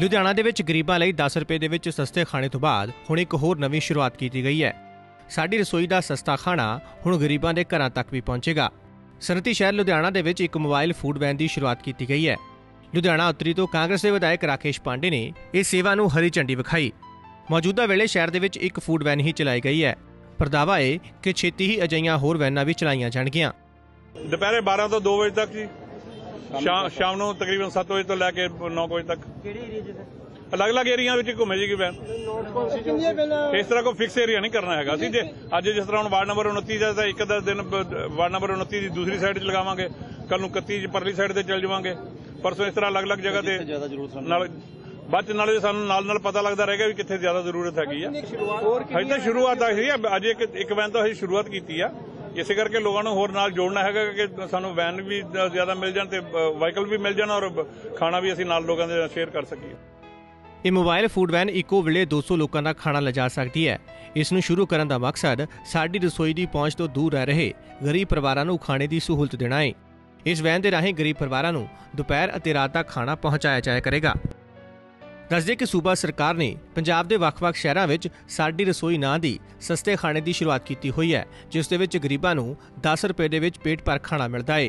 ਲੁਧਿਆਣਾ ਦੇ ਵਿੱਚ ਗਰੀਬਾਂ ਲਈ 10 ਰੁਪਏ ਦੇ ਵਿੱਚ ਸਸਤੇ ਖਾਣੇ ਤੋਂ ਬਾਅਦ ਹੁਣ ਇੱਕ ਹੋਰ ਨਵੀਂ ਸ਼ੁਰੂਆਤ ਕੀਤੀ ਗਈ ਹੈ। ਸਾਡੀ ਰਸੋਈ ਦਾ ਸਸਤਾ ਖਾਣਾ ਹੁਣ ਗਰੀਬਾਂ ਦੇ ਘਰਾਂ ਤੱਕ ਵੀ ਪਹੁੰਚੇਗਾ। ਸਨਅਤੀ ਸ਼ਹਿਰ ਲੁਧਿਆਣਾ ਦੇ ਵਿੱਚ ਇੱਕ ਮੋਬਾਈਲ ਫੂਡ ਵੈਨ ਦੀ ਸ਼ੁਰੂਆਤ ਕੀਤੀ ਗਈ ਹੈ। ਲੁਧਿਆਣਾ ਉੱਤਰੀ ਤੋਂ ਕਾਂਗਰਸ ਦੇ ਵਿਧਾਇਕ ਰਾਕੇਸ਼ ਪਾਂਡੇ ਨੇ ਇਸ ਸੇਵਾ ਨੂੰ ਹਰੀ ਝੰਡੀ ਵਿਖਾਈ। ਮੌਜੂਦਾ ਵੇਲੇ ਸ਼ਹਿਰ ਦੇ ਵਿੱਚ ਇੱਕ ਫੂਡ ਵੈਨ ਹੀ ਚਲਾਈ ਗਈ ਹੈ। ਪਰ ਦਾਅਵਾ ਹੈ ਕਿ ਛੇਤੀ ਹੀ ਅਜਿਹੀਆਂ ਹੋਰ ਵੈਨਾਂ ਵੀ ਚਲਾਈਆਂ ਜਾਣਗੀਆਂ। ਦੁਪਹਿਰੇ 12 ਤੋਂ 2 ਵਜੇ ਤੱਕ ਜੀ। ਸ਼ਾਮ ਨੂੰ ਤਕਰੀਬਨ 7 ਵਜੇ ਤੋਂ ਲੈ ਕੇ 9 ਵਜੇ ਤੱਕ। ਕਿਹੜੇ ਏਰੀਆ 'ਚ ਸਰ? ਅਲੱਗ-ਅਲੱਗ ਏਰੀਆ ਵਿੱਚ ਘੁੰਮੇ ਜੀ ਵੈਨ ਕਿੰਨੀਆਂ ਪਹਿਲਾਂ ਇਸ ਤਰ੍ਹਾਂ ਕੋਈ ਫਿਕਸ ਏਰੀਆ ਨਹੀਂ ਕਰਨਾ ਹੈਗਾ। ਅਸੀਂ ਜੇ ਅੱਜ ਜਿਸ ਤਰ੍ਹਾਂ ਹੁਣ ਵਾਰਡ ਨੰਬਰ 29 ਦਾ ਇੱਕ ਦਾ ਦਿਨ ਵਾਰਡ ਨੰਬਰ 29 ਦੀ ਦੂਸਰੀ ਸਾਈਡ 'ਚ ਲਗਾਵਾਂਗੇ। ਕੱਲ ਨੂੰ 31 ਚ ਪਰਲੀ ਸਾਈਡ ਤੇ ਚੱਲ ਜਾਵਾਂਗੇ। ਪਰਸੋਂ ਇਸ ਤਰ੍ਹਾਂ ਅਲੱਗ-ਅਲੱਗ ਜਗ੍ਹਾ ਤੇ ਨਾਲ ਬਾਅਦ ਚ ਨਾਲੇ ਸਾਨੂੰ ਨਾਲ ਨਾਲ ਪਤਾ ਲੱਗਦਾ ਰਹੇਗਾ ਵੀ ਕਿੱਥੇ ਜ਼ਿਆਦਾ ਜ਼ਰੂਰਤ ਹੈਗੀ ਆ। ਹੋਰ ਹਜੇ ਤਾਂ ਸ਼ੁਰੂਆਤ ਆ। ਸੀ ਅੱਜ ਇੱਕ ਇੱਕ ਵੈਨ ਤੋਂ ਅਸੀਂ ਸ਼ੁਰੂਆਤ ਕੀਤੀ ਆ। ਇਸੇ ਕਰਕੇ ਲੋਕਾਂ ਨੂੰ ਹੋਰ ਨਾਲ ਜੋੜਨਾ ਹੈਗਾ ਕਿ ਸਾਨੂੰ ਵੈਨ ਵੀ ਜ਼ਿਆਦਾ ਮਿਲ ਜਾਣ ਤੇ ਵਾਹੀਕਲ ਵੀ ਮਿਲ ਜਾਣ ਔਰ ਖਾਣਾ ਵੀ ਅਸੀਂ ਨਾਲ ਲੋਕਾਂ ਦੇ ਨਾਲ ਸ਼ੇਅਰ ਕਰ ਸਕੀਏ। ਇਹ ਮੋਬਾਈਲ ਫੂਡ ਵੈਨ ਇੱਕੋ ਵੇਲੇ 200 ਲੋਕਾਂ ਦਾ ਖਾਣਾ ਲਿਜਾ ਸਕਦੀ ਹੈ। ਇਸ ਨੂੰ ਸ਼ੁਰੂ ਕਰਨ ਦਾ ਮਕਸਦ ਸਾਡੀ ਰਸੋਈ ਦੀ ਪਹੁੰਚ ਤੋਂ ਦੂਰ ਰਹਿ ਰਹੇ ਗਰੀਬ ਪਰਿਵਾਰਾਂ ਨੂੰ ਖਾਣੇ ਦੀ ਸਹੂਲਤ ਦੇਣਾ ਹੈ ਇਸ ਵੈਨ ਦੇ ਰਾਹੀਂ ਗਰੀਬ ਪਰਿਵਾਰਾਂ ਨੂੰ ਦੁਪਹਿਰ ਅਤੇ ਰਾਤ ਦਾ ਖਾਣਾ ਪਹੁੰਚਾਇਆ ਜਾਇਆ ਕਰੇਗਾ। ਦੱਸਦੇ ਕਿ ਸੂਬਾ ਸਰਕਾਰ ਨੇ ਪੰਜਾਬ ਦੇ ਵੱਖ-ਵੱਖ ਸ਼ਹਿਰਾਂ ਵਿੱਚ ਸਾਡੀ ਰਸੋਈ ਨਾਂ ਦੀ ਸਸਤੇ ਖਾਣੇ ਦੀ ਸ਼ੁਰੂਆਤ ਕੀਤੀ ਹੋਈ ਹੈ, ਜਿਸ ਦੇ ਵਿੱਚ ਗਰੀਬਾਂ ਨੂੰ 10 ਰੁਪਏ ਦੇ ਵਿੱਚ ਪੇਟ ਭਰ ਖਾਣਾ ਮਿਲਦਾ ਹੈ